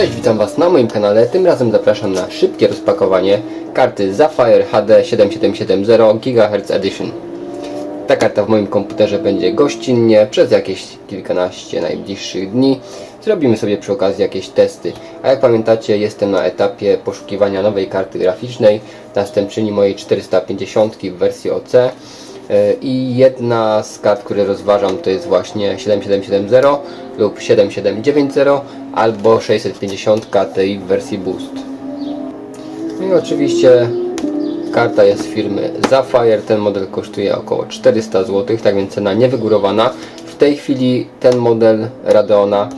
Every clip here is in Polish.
Cześć, witam Was na moim kanale. Tym razem zapraszam na szybkie rozpakowanie karty Sapphire HD 7770 GHz Edition. Ta karta w moim komputerze będzie gościnnie przez jakieś kilkanaście najbliższych dni. Zrobimy sobie przy okazji jakieś testy. A jak pamiętacie, jestem na etapie poszukiwania nowej karty graficznej, następczyni mojej 450 w wersji OC. E, I jedna z kart, które rozważam, to jest właśnie 7770 lub 7790 albo 650 tej wersji Boost. No i oczywiście karta jest firmy Sapphire. Ten model kosztuje około 400 zł, tak więc cena niewygórowana. W tej chwili ten model Radeona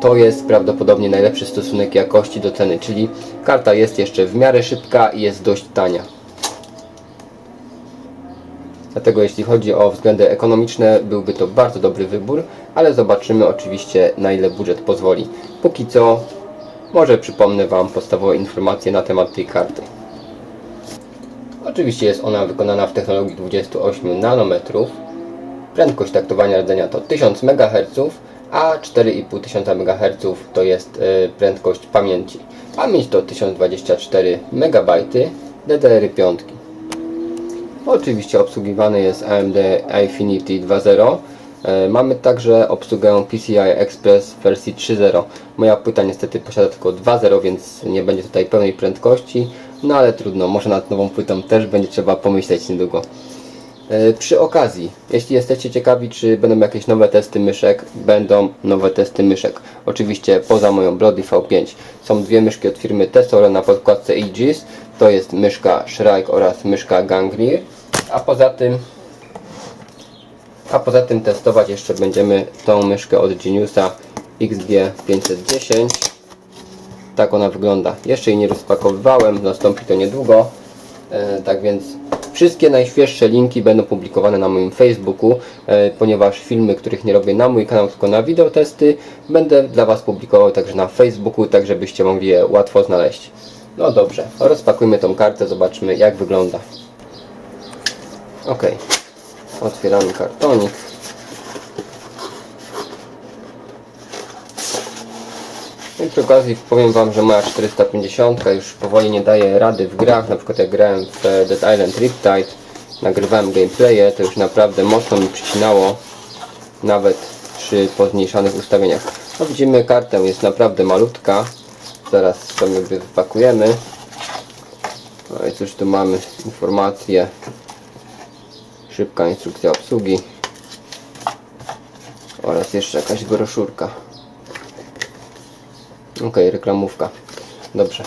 to jest prawdopodobnie najlepszy stosunek jakości do ceny, czyli karta jest jeszcze w miarę szybka i jest dość tania. Dlatego jeśli chodzi o względy ekonomiczne, byłby to bardzo dobry wybór, ale zobaczymy oczywiście na ile budżet pozwoli. Póki co, może przypomnę Wam podstawowe informacje na temat tej karty. Oczywiście jest ona wykonana w technologii 28 nanometrów. Prędkość taktowania rdzenia to 1000 MHz, a 4500 MHz to jest y, prędkość pamięci. Pamięć to 1024 MB DDR5. Oczywiście obsługiwany jest AMD Infinity 2.0. E, Mamy także obsługę PCI Express wersji 3.0. Moja płyta niestety posiada tylko 2.0, więc nie będzie tutaj pełnej prędkości. No ale trudno, może nad nową płytą też będzie trzeba pomyśleć niedługo. E, Przy okazji, jeśli jesteście ciekawi, czy będą jakieś nowe testy myszek, będą nowe testy myszek. Oczywiście poza moją Bloody V5 są dwie myszki od firmy Tessor na podkładce Aegis. To jest myszka Shrike oraz myszka Ganglir. A poza tym a poza tym testować jeszcze będziemy tą myszkę od Geniusa XG510. Tak ona wygląda. Jeszcze jej nie rozpakowywałem, nastąpi to niedługo. E, tak więc wszystkie najświeższe linki będą publikowane na moim Facebooku, e, ponieważ filmy, których nie robię na mój kanał, tylko na wideotesty, będę dla Was publikował także na Facebooku, tak żebyście mogli je łatwo znaleźć. No dobrze, rozpakujmy tą kartę, zobaczmy jak wygląda. Ok, otwieramy kartonik. No I przy okazji powiem Wam, że moja 450 już powoli nie daje rady w grach, na przykład jak grałem w Dead Island Riptide, nagrywałem gameplaye, to już naprawdę mocno mi przycinało, nawet przy pozmniejszanych ustawieniach. No widzimy kartę, jest naprawdę malutka, zaraz sobie wypakujemy. No i cóż tu mamy, informacje, szybka instrukcja obsługi oraz jeszcze jakaś broszurka. Ok, reklamówka. Dobrze.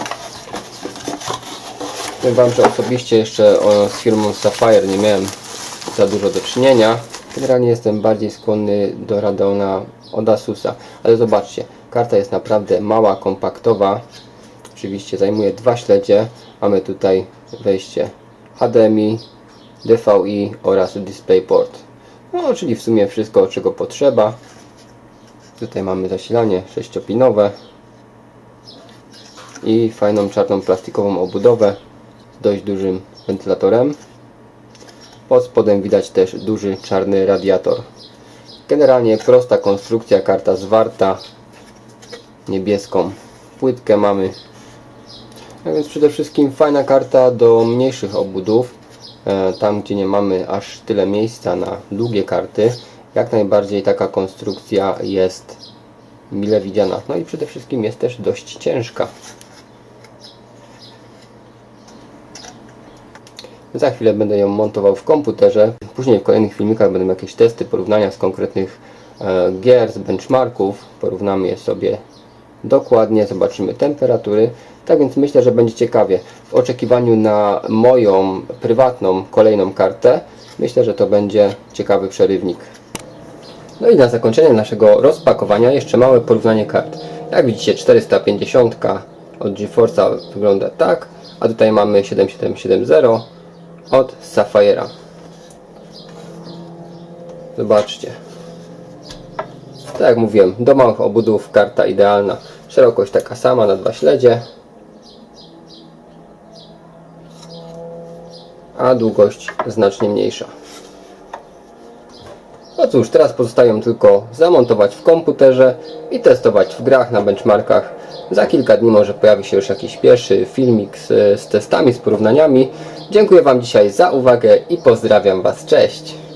Powiem Wam, że osobiście jeszcze z firmą Sapphire nie miałem za dużo do czynienia. Generalnie jestem bardziej skłonny do Radeona od Asusa. Ale zobaczcie, karta jest naprawdę mała, kompaktowa. Oczywiście zajmuje dwa śledzie. Mamy tutaj wejście HDMI, DVI oraz DisplayPort. No, czyli w sumie wszystko, czego potrzeba. Tutaj mamy zasilanie sześciopinowe i fajną czarną plastikową obudowę z dość dużym wentylatorem. Pod spodem widać też duży czarny radiator. Generalnie prosta konstrukcja, karta zwarta, niebieską płytkę mamy. A więc przede wszystkim fajna karta do mniejszych obudów, tam gdzie nie mamy aż tyle miejsca na długie karty. Jak najbardziej taka konstrukcja jest mile widziana. No i przede wszystkim jest też dość ciężka. Za chwilę będę ją montował w komputerze. Później w kolejnych filmikach będą jakieś testy, porównania z konkretnych e, gier, z benchmarków. Porównamy je sobie dokładnie, zobaczymy temperatury. Tak więc myślę, że będzie ciekawie. W oczekiwaniu na moją prywatną kolejną kartę, myślę, że to będzie ciekawy przerywnik. No i na zakończenie naszego rozpakowania jeszcze małe porównanie kart. Jak widzicie 450 od GeForce'a wygląda tak, a tutaj mamy 7770 od Sapphire'a. Zobaczcie. Tak jak mówiłem, do małych obudów karta idealna. Szerokość taka sama na dwa śledzie. A długość znacznie mniejsza. No cóż, teraz pozostaje ją tylko zamontować w komputerze i testować w grach na benchmarkach. Za kilka dni może pojawi się już jakiś pierwszy filmik z, z testami, z porównaniami. Dziękuję Wam dzisiaj za uwagę i pozdrawiam Was. Cześć!